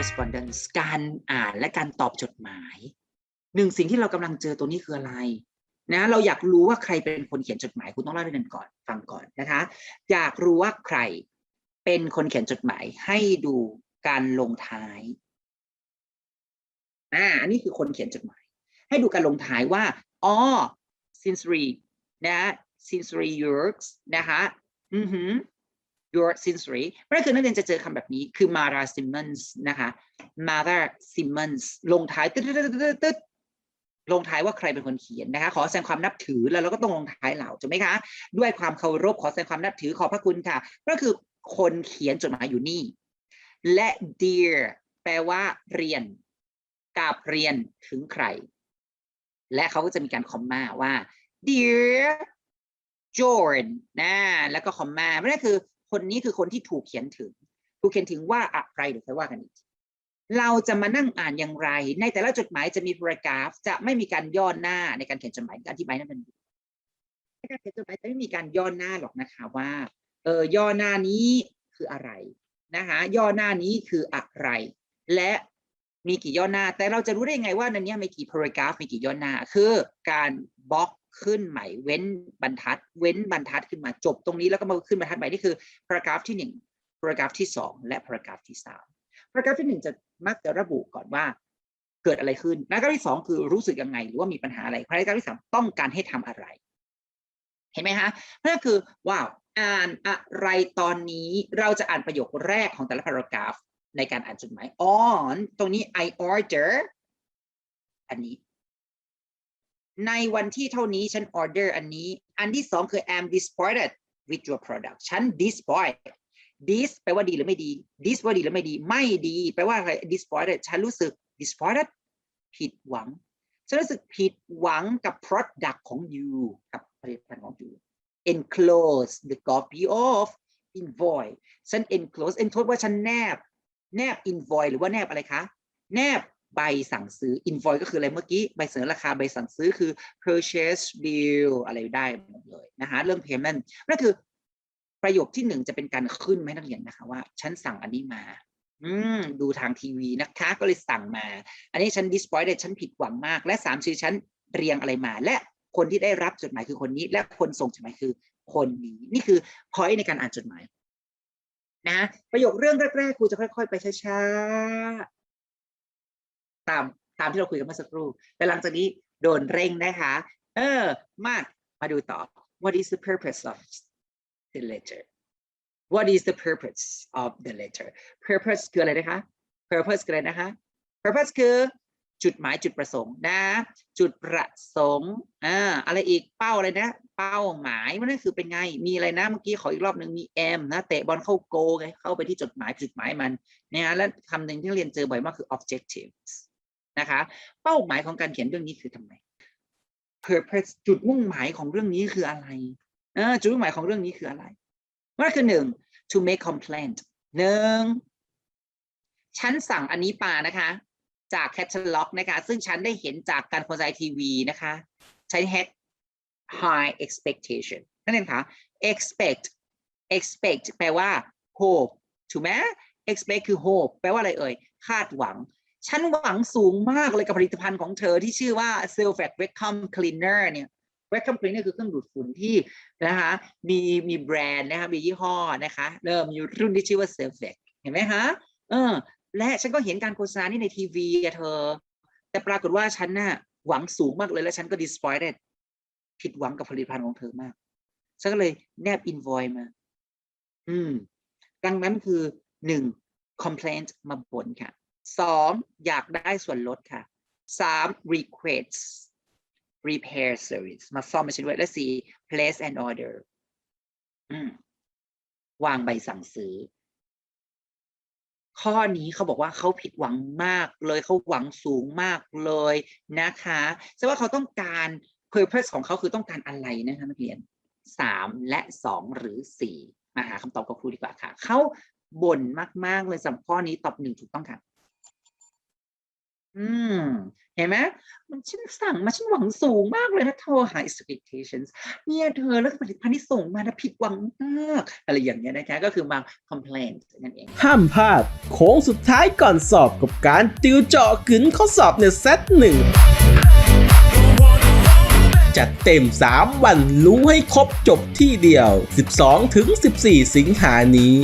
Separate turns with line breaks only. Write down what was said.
correspondence การอ่านและการตอบจดหมาย หนึ่งสิ่งที่เรากำลังเจอตัวนี้คืออะไรนะ เราอยากรู้ว่าใครเป็นคนเขียนจดหมาย คุณต้องเล่าเรื่องนั้นก่อนฟังก่อนนะคะ อยากรู้ว่าใครเป็นคนเขียนจดหมายให้ดูการลงท้ายอ่าอันนี้คือคนเขียนจดหมาย ให้ดูการลงท้ายว่าอ๋อ sincerely นะ sincerely yours นะคะ อือหือ your sincerely นั่นคือนักเรียนจะเจอคำแบบนี้คือ Mara Simmons นะคะ Mara Simmons ลงท้ายตึ๊ดตึ๊ดตึ๊ดตึ๊ดลงท้ายว่าใครเป็นคนเขียนนะคะ ขอแสดงความนับถือแล้วเราก็ต้องลงท้ายเหล่าถูกไหมคะ ด้วยความเคารพขอแสดงความนับถือขอบพระคุณค่ะ ก็คือคนเขียนจดหมายอยู่นี่ และ dear แปลว่าเรียนกาบเรียนถึงใคร และเขาก็จะมีการคอมมาว่า dear John นะแล้วก็คอมมาไม่ได้คือ คนนี้คือคนที่ถูกเขียนถึง ถูกเขียนถึงว่าอะไรเดี๋ยวค่อยว่ากันอีกเราจะมานั่งอ่านอย่างไร ในแต่ละจดหมายจะมี paragraph จะไม่มีการย่อหน้าในการเขียนจดหมายการอธิบายนั่นมันในการเขียนจดหมายจะไม่มีการย่อหน้าหรอกนะคะว่าเออย่อหน้านี้คืออะไรนะคะย่อหน้านี้คืออะไร และมีกี่ย่อหน้า แต่เราจะรู้ได้ยังไงว่าในนี้มีกี่ paragraph มีกี่ย่อหน้า คือการบล็อก ขึ้นใหม่เว้นบรรทัด เว้นบรรทัดขึ้นมาจบตรงนี้แล้วก็มาขึ้นบรรทัดใหม่นี่คือ paragraph ที่หนึ่ง paragraph ที่สองและ paragraph ที่สาม paragraph ที่หนึ่งจะมักจะระบุก่อนว่าเกิดอะไรขึ้น paragraph ที่สองคือรู้สึกยังไง หรือว่ามีปัญหาอะไร paragraph ที่สามต้องการให้ทำอะไร เห็นไหมฮะนั่นคือว้าวอ่านอะไรตอนนี้เราจะอ่านประโยคแรกของแต่ละ paragraph ในการอ่านจดหมาย on ตรงนี้ I order อันนี้ ในวันที่เท่านี้ฉัน order อันนี้ อันที่สองคือ am disappointed with your product ฉัน disappointed dis แปลว่าดีหรือไม่ดี dis ว่าดีหรือไม่ดี ไม่ดี แปลว่าอะไร disappointed ฉันรู้สึก disappointed ผิดหวัง ฉันรู้สึกผิดหวังกับ product ของ you กับผลิตภัณฑ์ของ you enclose the copy of invoice ฉัน enclose enclose ว่าฉันแนบ แนบ invoice หรือว่าแนบอะไรคะ แนบ ใบสั่งซื้อ invoice ก็คืออะไรเมื่อกี้ ใบเสนอราคาใบสั่งซื้อคือ purchase bill อะไรได้หมดเลยนะคะเรื่อง payment นั่นคือประโยคที่หนึ่งจะเป็นการขึ้นให้นักเรียนนะคะว่าฉันสั่งอันนี้มา อืมดูทางทีวีนะคะ ก็เลยสั่งมา อันนี้ฉัน disappointed ฉันผิดหวังมาก และสามคือฉันเรียงอะไรมา และคนที่ได้รับจดหมายคือคนนี้ และคนส่งจดหมายคือคนนี้นี่คือ point ในการอ่านจดหมายนะประโยคเรื่องแรกๆครูจะค่อย ๆ ไปช้าๆ ตามตามที่เราคุยกันเมื่อสักครู่แต่หลังจากนี้โดนเร่งนะคะเออมามาดูต่อ What is the purpose of the letter What is the purpose of the letter Purpose คืออะไรนะคะ Purpose คืออะไรนะคะ Purpose คือจุดหมายจุดประสงค์นะ จุดประสงค์อ่าอะไรอีกเป้าอะไรนะ เป้าหมายมันนั่นคือเป็นไง มีอะไรนะเมื่อกี้ขออีกรอบหนึ่งมี M นะเตะบอลเข้าโกไงเข้าไปที่จุดหมายจุดหมายมันนะและคำหนึ่งที่เรียนเจอบ่อยมากคือ objectives นะคะ เป้าหมายของการเขียนเรื่องนี้คือทำไม purpose จุดมุ่งหมายของเรื่องนี้คืออะไรเออจุดมุ่งหมายของเรื่องนี้คืออะไรนั่นคือหนึ่ง to make complaint หนึ่งฉันสั่งอันนี้มานะคะ จากแคตตาล็อกนะคะ ซึ่งฉันได้เห็นจากการโฆษณาทีวีนะคะ ใช้ had high expectation นั่นเองค่ะ expect expect แปลว่า hope ถูกไหม expect คือ hope แปลว่าอะไรเอ่ย คาดหวัง ฉันหวังสูงมากเลยกับผลิตภัณฑ์ของเธอที่ชื่อว่า Selvac Vacuum Cleaner เนี่ย Vacuum Cleaner คือเครื่องดูดฝุ่นที่นะคะมีมีแบรนด์นะคะมียี่ห้อนะคะเริ่มมีรุ่นที่ชื่อว่า Selvac เห็นไหมคะเออและฉันก็เห็นการโฆษณานี่ในทีวีอะเธอ แต่ปรากฏว่าฉันน่ะหวังสูงมากเลยแล้วฉันก็ disappointed ผิดหวังกับผลิตภัณฑ์ของเธอมาก ฉันก็เลยแนบ invoice มา อืม ดังนั้นคือหนึ่ง complaint มาบ่นค่ะ สองอยากได้ส่วนลดค่ะสาม request repair service มาซ่อมมาช่วยและสี่ place an order วางใบสั่งซื้อ ข้อนี้เขาบอกว่าเขาผิดหวังมากเลยเขาหวังสูงมากเลยนะคะแสดงว่าเขาต้องการ purpose ของเขาคือต้องการอะไรนะคะนักเรียนสามและสองหรือสี่มาหาคำตอบกับครูดีกว่าค่ะ เขาบ่นมาก ๆ เลยสำหรับข้อนี้ตอบหนึ่งถูกต้องค่ะ อืม เห็นไหมมันฉันสั่งมาฉันหวังสูงมากเลยนะเธอ high expectations เนี่ยเธอแล้วผลิตภัณฑ์ที่ส่งมานะผิดหวังมากอะไรอย่างเงี้ยนะคะก็คือมา complain นั่นเอง
ห้ามพลาด โค้งสุดท้ายก่อนสอบกับการติวเจาะกึนข้อสอบในเซตหนึ่งจัดเต็ม 3 วันรู้ให้ครบจบที่เดียว 12-14 สิงหานี้